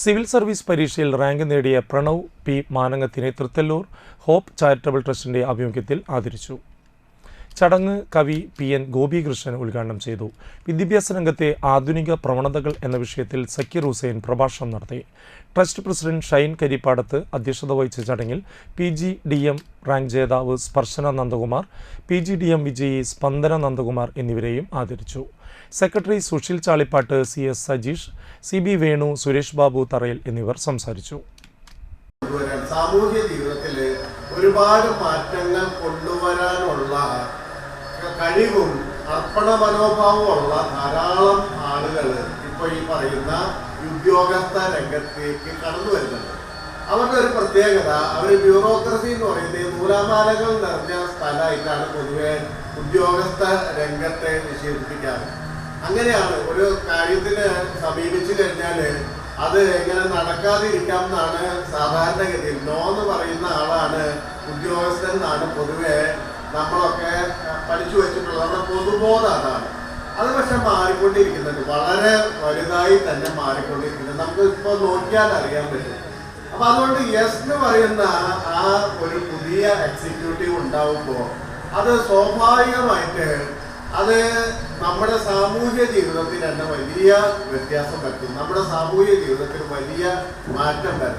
Civil service പരീക്ഷയിൽ rank നേടിയ Pranav P. മാനങ്ങത്തിനെ തൃത്തല്ലൂർ ഹോപ്പ് ചാരിറ്റബിൾ ട്രസ്റ്റിന്റെ ആഭിമുഖ്യത്തിൽ ആദരിച്ചു. ചടങ്ങ് കവി പി എൻ ഗോപികൃഷ്ണൻ ഉദ്ഘാടനം ചെയ്തു. വിദ്യാഭ്യാസ രംഗത്തെ ആധുനിക പ്രവണതകൾ എന്ന വിഷയത്തിൽ സക്കീർ ഹുസൈൻ പ്രഭാഷണം നടത്തി. ട്രസ്റ്റ് പ്രസിഡന്റ് ഷൈൻ കരിപ്പാടത്ത് അധ്യക്ഷത വഹിച്ച ചടങ്ങിൽ P G D M rank ജേതാവ് Sparshana Nandakumar P G D M വിജയി സ്പന്ദന നന്ദകുമാർ എന്നിവരെയും ആദരിച്ചു. Secretary Susheel Chalippattu C S Sajeesh C B Venu Suresh Babu Tharayil എന്നിവർ സംസാരിച്ചു. സാമൂഹ്യ ജീവിതത്തിൽ ഒരുപാട് മാറ്റങ്ങൾ കൊണ്ടുവരാനുള്ള കഴിവും അർപ്പണ മനോഭാവമുള്ള ധാരാളം ആളുകൾ ഇപ്പോൾ ഈ പറയുന്ന ഉദ്യോഗസ്ഥ രംഗത്തേക്ക് കടന്നു വരുന്നുണ്ട്. അവരുടെ ഒരു പ്രത്യേകത അവർ ബ്യൂറോക്രസി എന്ന് പറയുന്നത് നൂലാമാലകൾ നിറഞ്ഞ സ്ഥലമായിട്ടാണ് പൊതുവെ ഉദ്യോഗസ്ഥ രംഗത്തെ നിഷേധിപ്പിക്കാറ്. അങ്ങനെയാണ് ഒരു കാര്യത്തിന് സമീപിച്ചു കഴിഞ്ഞാൽ അത് എങ്ങനെ നടക്കാതിരിക്കാം എന്നാണ് സാധാരണഗതിയിൽ. നോ എന്ന് പറയുന്ന ആളാണ് ഉദ്യോഗസ്ഥൻ എന്നാണ് പൊതുവെ നമ്മളൊക്കെ പഠിച്ചു വെച്ചിട്ടുള്ള നമ്മുടെ പൊതുബോധം അതാണ്. അത് പക്ഷെ മാറിക്കൊണ്ടിരിക്കുന്നുണ്ട്. വളരെ വലുതായി തന്നെ മാറിക്കൊണ്ടിരിക്കുന്നുണ്ട്. നമുക്ക് ഇപ്പോൾ നോക്കിയാൽ അറിയാൻ പറ്റും. അപ്പൊ അതുകൊണ്ട് യെസ് എന്ന് പറയുന്ന ആ ഒരു പുതിയ എക്സിക്യൂട്ടീവ് ഉണ്ടാവുമ്പോൾ അത് സ്വാഭാവികമായിട്ട് അത് നമ്മുടെ സാമൂഹ്യ ജീവിതത്തിൽ തന്നെ വലിയ വ്യത്യാസം വരുത്തും. നമ്മുടെ സാമൂഹ്യ ജീവിതത്തിൽ വലിയ മാറ്റം വരും